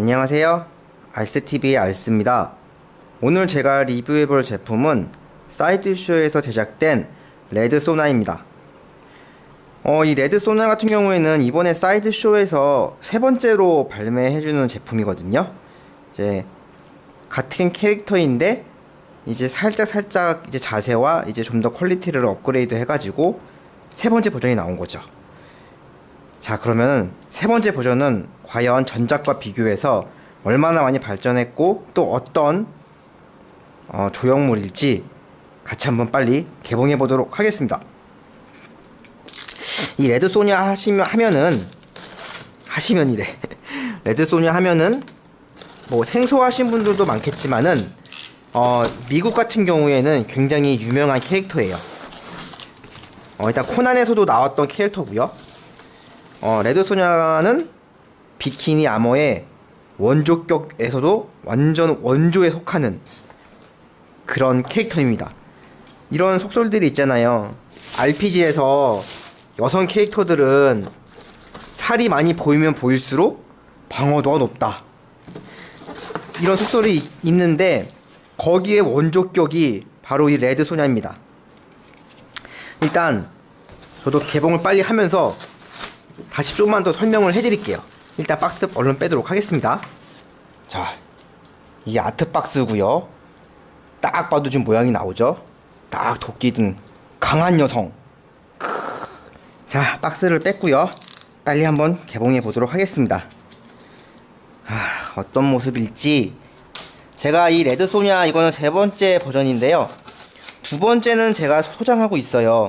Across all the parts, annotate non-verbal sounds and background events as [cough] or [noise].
안녕하세요. 알스TV의 알스입니다. 오늘 제가 리뷰해볼 제품은 사이드쇼에서 제작된 레드소나입니다. 어, 이 레드소나 같은 경우에는 이번에 사이드쇼에서 세 번째로 발매해주는 제품이거든요. 이제 같은 캐릭터인데 이제 살짝 살짝 이제 자세와 이제 좀 더 퀄리티를 업그레이드 해가지고 세 번째 버전이 나온 거죠. 자 그러면 세 번째 버전은 과연 전작과 비교해서 얼마나 많이 발전했고 또 어떤 어, 조형물일지 같이 한번 빨리 개봉해 보도록 하겠습니다. 이 레드 소냐 하시면 하면은 하시면 이래. [laughs] 레드 소냐 하면은 뭐 생소하신 분들도 많겠지만은 어, 미국 같은 경우에는 굉장히 유명한 캐릭터예요. 어, 일단 코난에서도 나왔던 캐릭터고요. 어, 레드 소냐는 비키니 아머의 원조격에서도 완전 원조에 속하는 그런 캐릭터입니다. 이런 속설들이 있잖아요. RPG에서 여성 캐릭터들은 살이 많이 보이면 보일수록 방어도가 높다. 이런 속설이 있- 있는데 거기에 원조격이 바로 이 레드 소냐입니다. 일단 저도 개봉을 빨리 하면서 다시 좀만 더 설명을 해드릴게요. 일단 박스 얼른 빼도록 하겠습니다. 자, 이게 아트 박스고요. 딱 봐도 지금 모양이 나오죠. 딱 도끼 등 강한 여성. 크으. 자, 박스를 뺐고요. 빨리 한번 개봉해 보도록 하겠습니다. 아, 어떤 모습일지 제가 이 레드 소냐 이거는 세 번째 버전인데요. 두 번째는 제가 소장하고 있어요.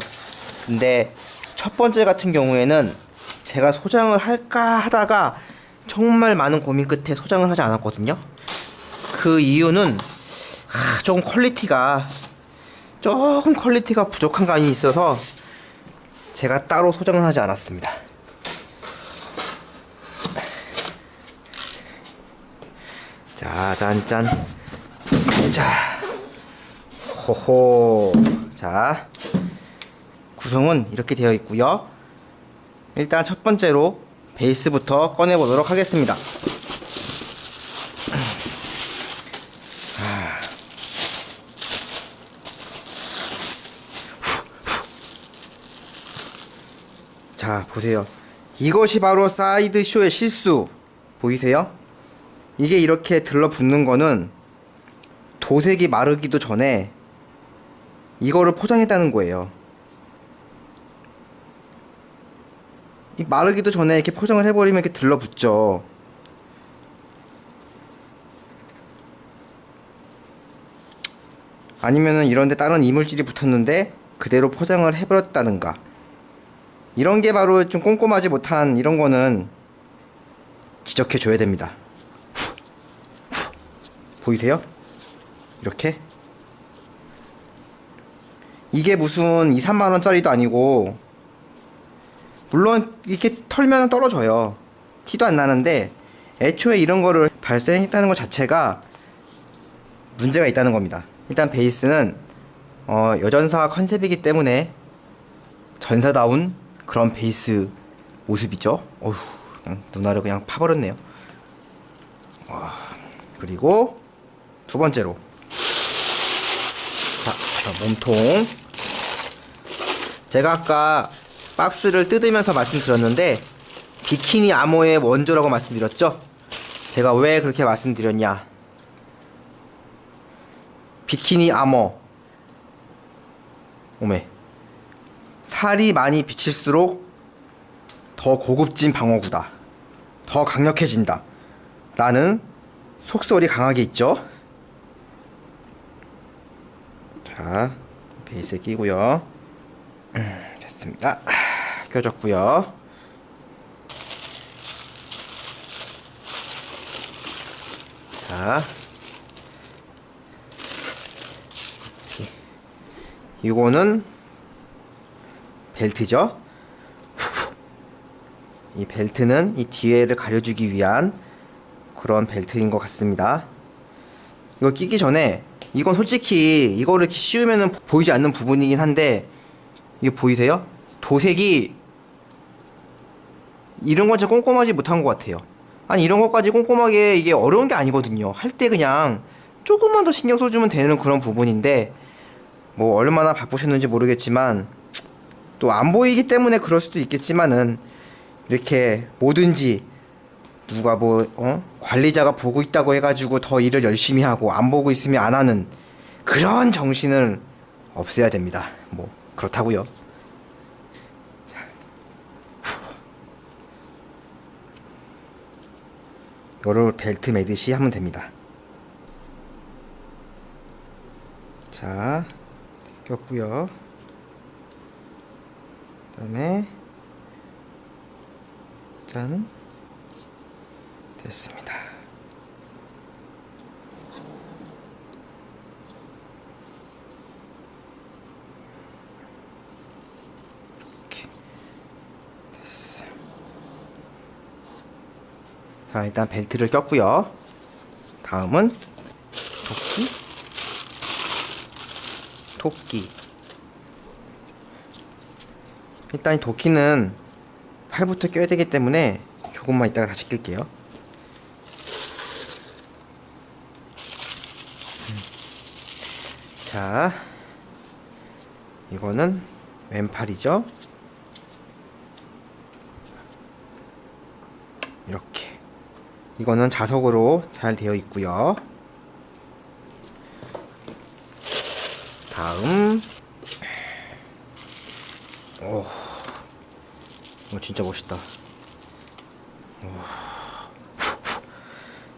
근데 첫 번째 같은 경우에는 제가 소장을 할까 하다가 정말 많은 고민 끝에 소장을 하지 않았거든요. 그 이유는 아, 조금 퀄리티가 조금 퀄리티가 부족한 감이 있어서 제가 따로 소장을 하지 않았습니다. 자, 짠짠. 자, 호호. 자, 구성은 이렇게 되어 있고요. 일단 첫 번째로 베이스부터 꺼내 보도록 하겠습니다. 자, 보세요. 이것이 바로 사이드 쇼의 실수. 보이세요? 이게 이렇게 들러붙는 거는 도색이 마르기도 전에 이거를 포장했다는 거예요. 이 마르기도 전에 이렇게 포장을 해버리면 이렇게 들러붙죠. 아니면은 이런데 다른 이물질이 붙었는데 그대로 포장을 해버렸다는가. 이런 게 바로 좀 꼼꼼하지 못한 이런 거는 지적해 줘야 됩니다. 후, 후. 보이세요? 이렇게 이게 무슨 2, 3만 원짜리도 아니고 물론 이렇게 털면 떨어져요. 티도 안 나는데 애초에 이런 거를 발생했다는 것 자체가 문제가 있다는 겁니다. 일단 베이스는 어, 여전사 컨셉이기 때문에 전사다운 그런 베이스 모습이죠. 어휴, 그냥 누나를 그냥 파버렸네요. 와, 그리고 두 번째로 자, 자, 몸통. 제가 아까 박스를 뜯으면서 말씀드렸는데 비키니 아머의 원조라고 말씀드렸죠? 제가 왜 그렇게 말씀드렸냐? 비키니 아머. 오메. 살이 많이 비칠수록 더 고급진 방어구다. 더 강력해진다. 라는 속설이 강하게 있죠. 자, 베이스에 끼고요. 음, 됐습니다. 아, 껴졌고요. 자. 이거는 벨트죠. 이 벨트는 이 뒤에를 가려주기 위한 그런 벨트인 것 같습니다. 이거 끼기 전에 이건 솔직히 이거를 씌우면은 보이지 않는 부분이긴 한데 이게 보이세요? 도색이 이런 건 진짜 꼼꼼하지 못한 것 같아요. 아니 이런 것까지 꼼꼼하게 이게 어려운 게 아니거든요. 할 때 그냥 조금만 더 신경 써주면 되는 그런 부분인데 뭐 얼마나 바쁘셨는지 모르겠지만 또 안 보이기 때문에 그럴 수도 있겠지만은 이렇게 뭐든지 누가 뭐 어? 관리자가 보고 있다고 해가지고 더 일을 열심히 하고 안 보고 있으면 안 하는 그런 정신을 없애야 됩니다. 뭐 그렇다고요. 자, 후. 이거를 벨트 매듯이 하면 됩니다. 자, 꼈고요. 그다음에 짠 됐습니다. 이렇게 됐어. 자 일단 벨트를 꼈고요. 다음은 토끼 토끼 일단 이 도끼는 팔부터 껴야 되기 때문에 조금만 이따가 다시 낄게요. 음. 자, 이거는 왼팔이죠. 이렇게. 이거는 자석으로 잘 되어 있고요. 다음. 오. 이거 진짜 멋있다. 오.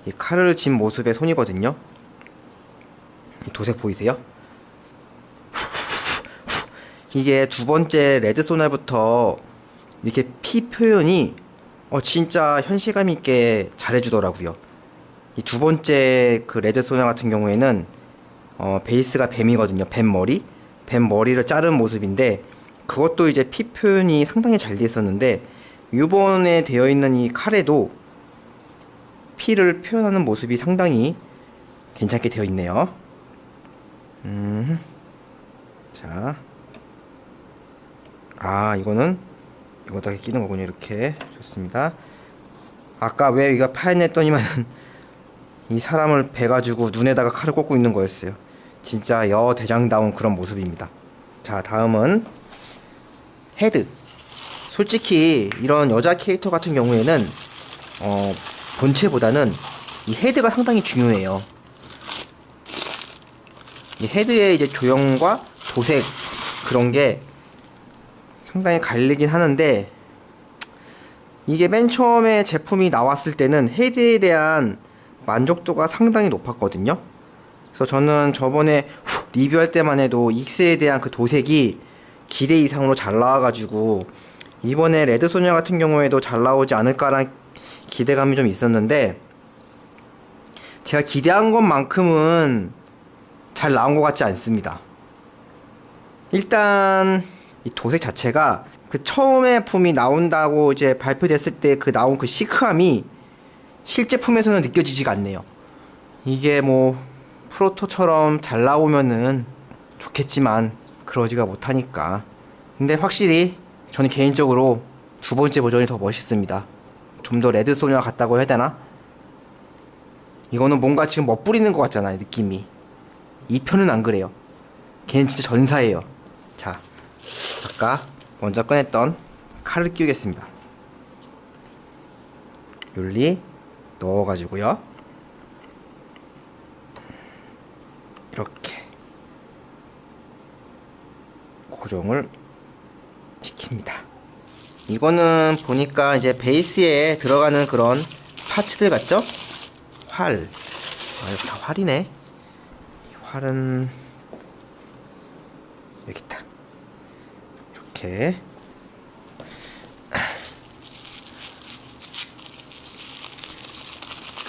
이 칼을 쥔 모습의 손이거든요. 이 도색 보이세요? 이게 두 번째 레드 소날부터 이렇게 피 표현이 어 진짜 현실감 있게 잘해주더라고요. 이 두 번째 그 레드 소날 같은 경우에는 어 베이스가 뱀이거든요. 뱀 머리, 뱀 머리를 자른 모습인데 그것도 이제 피 표현이 상당히 잘돼 있었는데 이번에 되어 있는 이 칼에도 피를 표현하는 모습이 상당히 괜찮게 되어 있네요. 음, 자, 아 이거는 이거다 끼는 거군요. 이렇게 좋습니다. 아까 왜 이거 파인했더니만은 [laughs] 이 사람을 베가지고 눈에다가 칼을 꽂고 있는 거였어요. 진짜 여 대장다운 그런 모습입니다. 자, 다음은 헤드. 솔직히 이런 여자 캐릭터 같은 경우에는 어, 본체보다는 이 헤드가 상당히 중요해요. 이 헤드의 이제 조형과 도색 그런 게 상당히 갈리긴 하는데 이게 맨 처음에 제품이 나왔을 때는 헤드에 대한 만족도가 상당히 높았거든요. 그래서 저는 저번에 후, 리뷰할 때만 해도 익스에 대한 그 도색이 기대 이상으로 잘 나와가지고 이번에 레드 소녀 같은 경우에도 잘 나오지 않을까라는 기대감이 좀 있었는데 제가 기대한 것만큼은 잘 나온 것 같지 않습니다. 일단 이 도색 자체가 그 처음에 품이 나온다고 이제 발표됐을 때 그 나온 그 시크함이 실제 품에서는 느껴지지가 않네요. 이게 뭐 프로토처럼 잘 나오면은 좋겠지만 그러지가 못하니까. 근데 확실히 저는 개인적으로 두 번째 버전이 더 멋있습니다. 좀 더 레드 소녀 같다고 해야 되나? 이거는 뭔가 지금 멋부리는 것 같잖아요, 느낌이. 이 편은 안 그래요. 걔는 진짜 전사예요. 자, 아까 먼저 꺼냈던 칼을 끼우겠습니다. 윤리 넣어가지고요. 이렇게 고정을 시킵니다. 이거는 보니까 이제 베이스에 들어가는 그런 파츠들 같죠? 활. 아, 이거 다 활이네. 활은 여기 있다. 이렇게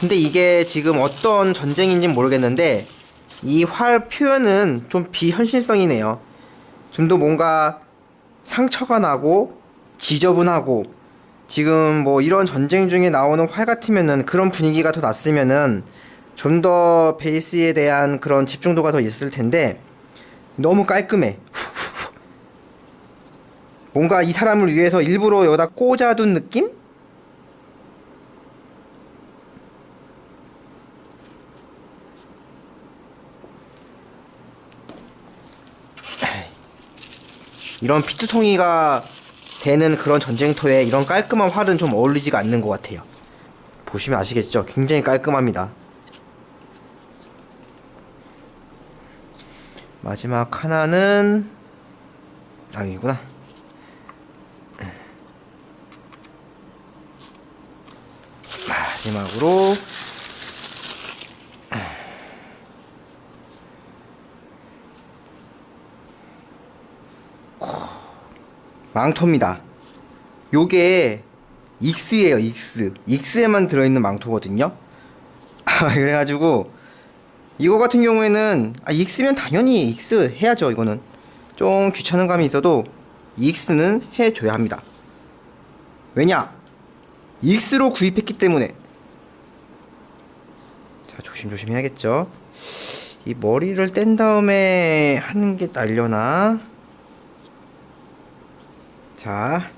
근데 이게 지금 어떤 전쟁인지 모르겠는데 이 활 표현은 좀 비현실성이네요. 좀 더 뭔가 상처가 나고 지저분하고 지금 뭐 이런 전쟁 중에 나오는 활 같으면은 그런 분위기가 더 났으면은 좀 더 베이스에 대한 그런 집중도가 더 있을 텐데 너무 깔끔해. 뭔가 이 사람을 위해서 일부러 여기다 꽂아둔 느낌? 이런 피투성이가 되는 그런 전쟁터에 이런 깔끔한 활은 좀 어울리지가 않는 것 같아요. 보시면 아시겠죠? 굉장히 깔끔합니다. 마지막 하나는 아, 이구나. 마지막으로 망토입니다. 요게 익스예요, 익스. 익스에만 들어있는 망토거든요. [laughs] 그래가지고 이거 같은 경우에는 아, 익스면 당연히 익스 해야죠. 이거는 좀 귀찮은 감이 있어도 익스는 해줘야 합니다. 왜냐? 익스로 구입했기 때문에. 자 조심조심 해야겠죠. 이 머리를 뗀 다음에 하는 게 날려나? 자,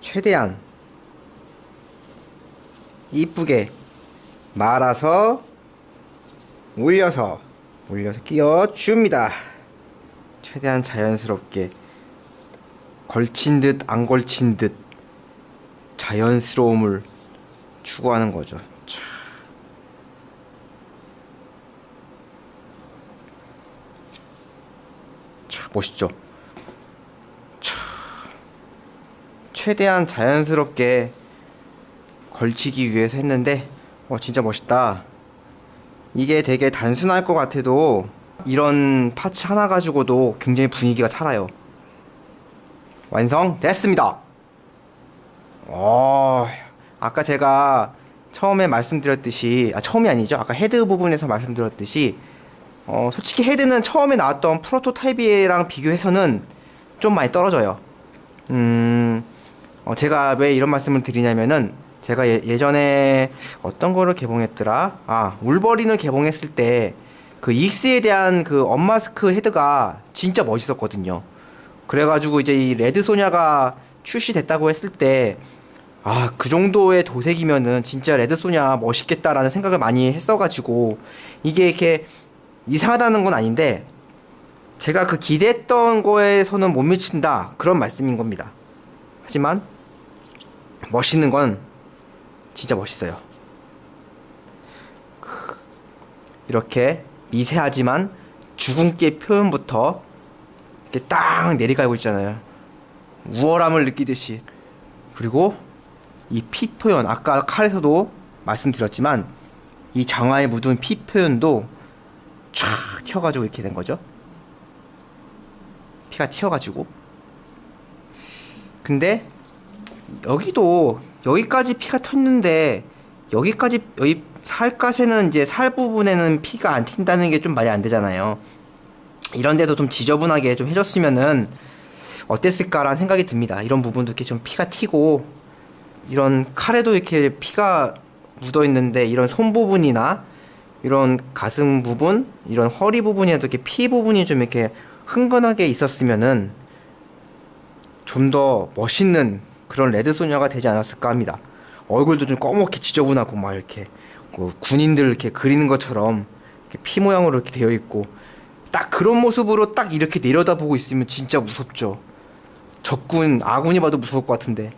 최대한 이쁘게 말아서 올려서 올려서 끼워줍니다. 최대한 자연스럽게 걸친 듯 안 걸친 듯 자연스러움을 추구하는 거죠. 멋있죠? 최대한 자연스럽게 걸치기 위해서 했는데 어 진짜 멋있다. 이게 되게 단순할 것 같아도 이런 파츠 하나 가지고도 굉장히 분위기가 살아요. 완성됐습니다. 어 아까 제가 처음에 말씀드렸듯이 아 처음이 아니죠. 아까 헤드 부분에서 말씀드렸듯이 어 솔직히 헤드는 처음에 나왔던 프로토타입이랑 비교해서는 좀 많이 떨어져요 음 어, 제가 왜 이런 말씀을 드리냐면은 제가 예, 전에 어떤 거를 개봉했더라? 아, 울버린을 개봉했을 때 그 익스에 대한 그 언마스크 헤드가 진짜 멋있었거든요. 그래가지고 이제 이 레드 소냐가 출시됐다고 했을 때 아, 그 정도의 도색이면은 진짜 레드 소냐 멋있겠다라는 생각을 많이 했어가지고 이게 이렇게 이상하다는 건 아닌데 제가 그 기대했던 거에서는 못 미친다 그런 말씀인 겁니다. 하지만 멋있는 건 진짜 멋있어요. 크, 이렇게 미세하지만 주근깨 표현부터 이렇게 딱 내리갈고 있잖아요. 우월함을 느끼듯이. 그리고 이 피 표현, 아까 칼에서도 말씀드렸지만 이 장화에 묻은 피 표현도 쫙 튀어가지고 이렇게 된 거죠. 피가 튀어가지고. 근데 여기도 여기까지 피가 텄는데 여기까지 여기 살갗에는 이제 살 부분에는 피가 안 튄다는 게 좀 말이 안 되잖아요. 이런 데도 좀 지저분하게 좀 해줬으면은 어땠을까라는 생각이 듭니다. 이런 부분도 이렇게 좀 피가 튀고 이런 칼에도 이렇게 피가 묻어 있는데 이런 손 부분이나 이런 가슴 부분, 이런 허리 부분이라도 이렇게 피 부분이 좀 이렇게 흥건하게 있었으면은 좀 더 멋있는 그런 레드 소녀가 되지 않았을까 합니다. 얼굴도 좀 꺼멓게 지저분하고 막 이렇게 그 군인들 이렇게 그리는 것처럼 이렇게 피 모양으로 이렇게 되어 있고 딱 그런 모습으로 딱 이렇게 내려다보고 있으면 진짜 무섭죠. 적군 아군이 봐도 무서울 것 같은데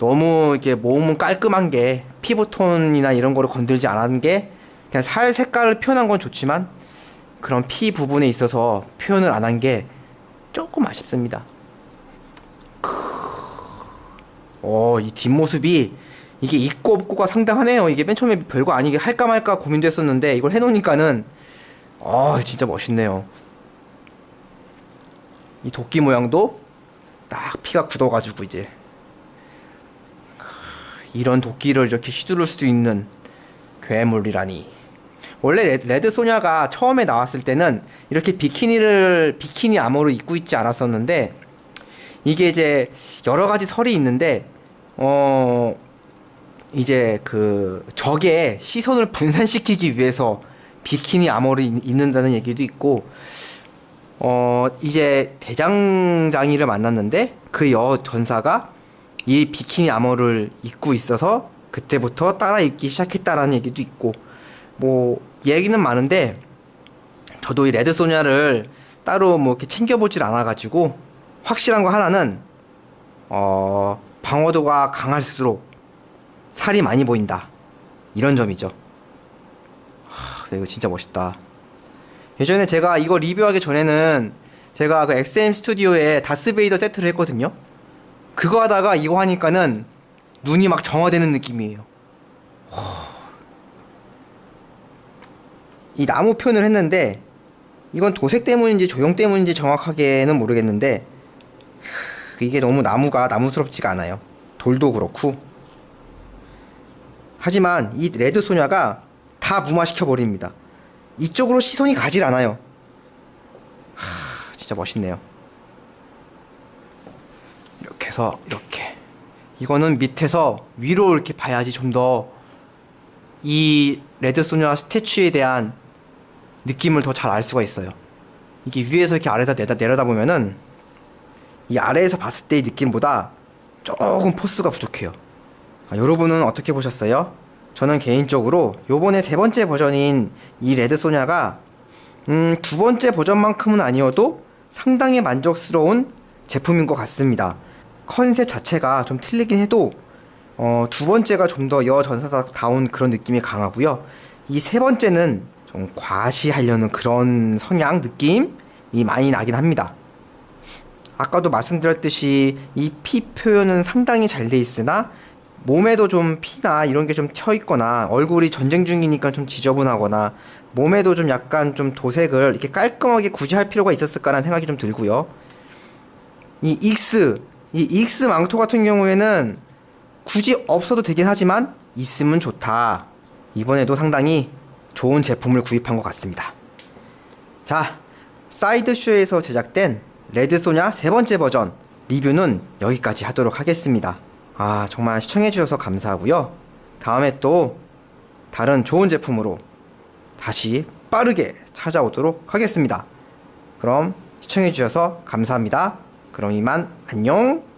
너무 이렇게 몸은 깔끔한 게 피부톤이나 이런 거를 건들지 않은 게 그냥 살 색깔을 표현한 건 좋지만 그런 피 부분에 있어서 표현을 안 한 게 조금 아쉽습니다. 어, 이 뒷모습이 이게 있고 없고가 상당하네요. 이게 맨 처음에 별거 아니게 할까 말까 고민도 했었는데 이걸 해놓으니까는 아 진짜 멋있네요. 이 도끼 모양도 딱 피가 굳어가지고 이제 이런 도끼를 이렇게 휘두를 수 있는 괴물이라니. 원래 레- 레드 소냐가 처음에 나왔을 때는 이렇게 비키니를 비키니 암호를 입고 있지 않았었는데 이게 이제 여러 가지 설이 있는데 어 이제 그 적의 시선을 분산시키기 위해서 비키니 암호를 입- 입는다는 얘기도 있고 어 이제 대장장이를 만났는데 그 여 전사가 이 비키니 암호를 입고 있어서 그때부터 따라 입기 시작했다라는 얘기도 있고 뭐 얘기는 많은데 저도 이 레드 소냐를 따로 뭐 이렇게 챙겨보질 않아가지고 확실한 거 하나는 어 방어도가 강할수록 살이 많이 보인다 이런 점이죠. 하, 이거 진짜 멋있다. 예전에 제가 이거 리뷰하기 전에는 제가 그 XM 스튜디오에 다스베이더 세트를 했거든요. 그거 하다가 이거 하니까는 눈이 막 정화되는 느낌이에요. 이 나무 표현을 했는데 이건 도색 때문인지 조형 때문인지 정확하게는 모르겠는데 크, 이게 너무 나무가 나무스럽지가 않아요. 돌도 그렇고. 하지만 이 레드 소냐가 다 무마시켜 버립니다. 이쪽으로 시선이 가질 않아요. 하, 진짜 멋있네요. 해서 이렇게 이거는 밑에서 위로 이렇게 봐야지 좀 더 이 레드 소녀 스태츄에 대한 느낌을 더 잘 알 수가 있어요. 이게 위에서 이렇게 아래다 내다 내려다 보면은 이 아래에서 봤을 때의 느낌보다 조금 포스가 부족해요. 아, 여러분은 어떻게 보셨어요? 저는 개인적으로 요번에 세 번째 버전인 이 레드 소냐가 음, 두 번째 버전만큼은 아니어도 상당히 만족스러운 제품인 것 같습니다. 컨셉 자체가 좀 틀리긴 해도 어, 두 번째가 좀 더 여전사다운 그런 느낌이 강하고요. 이 세 번째는 좀 과시하려는 그런 성향 느낌이 많이 나긴 합니다. 아까도 말씀드렸듯이 이 피 표현은 상당히 잘 돼 있으나 몸에도 좀 피나 이런 게 좀 튀어 있거나 얼굴이 전쟁 중이니까 좀 지저분하거나 몸에도 좀 약간 좀 도색을 이렇게 깔끔하게 굳이 할 필요가 있었을까라는 생각이 좀 들고요. 이 익스, 이 익스 망토 같은 경우에는 굳이 없어도 되긴 하지만 있으면 좋다. 이번에도 상당히 좋은 제품을 구입한 것 같습니다. 자, 사이드쇼에서 제작된 레드소냐 세 번째 버전 리뷰는 여기까지 하도록 하겠습니다. 아, 정말 시청해주셔서 감사하고요. 다음에 또 다른 좋은 제품으로 다시 빠르게 찾아오도록 하겠습니다. 그럼 시청해주셔서 감사합니다. 그럼 이만 안녕!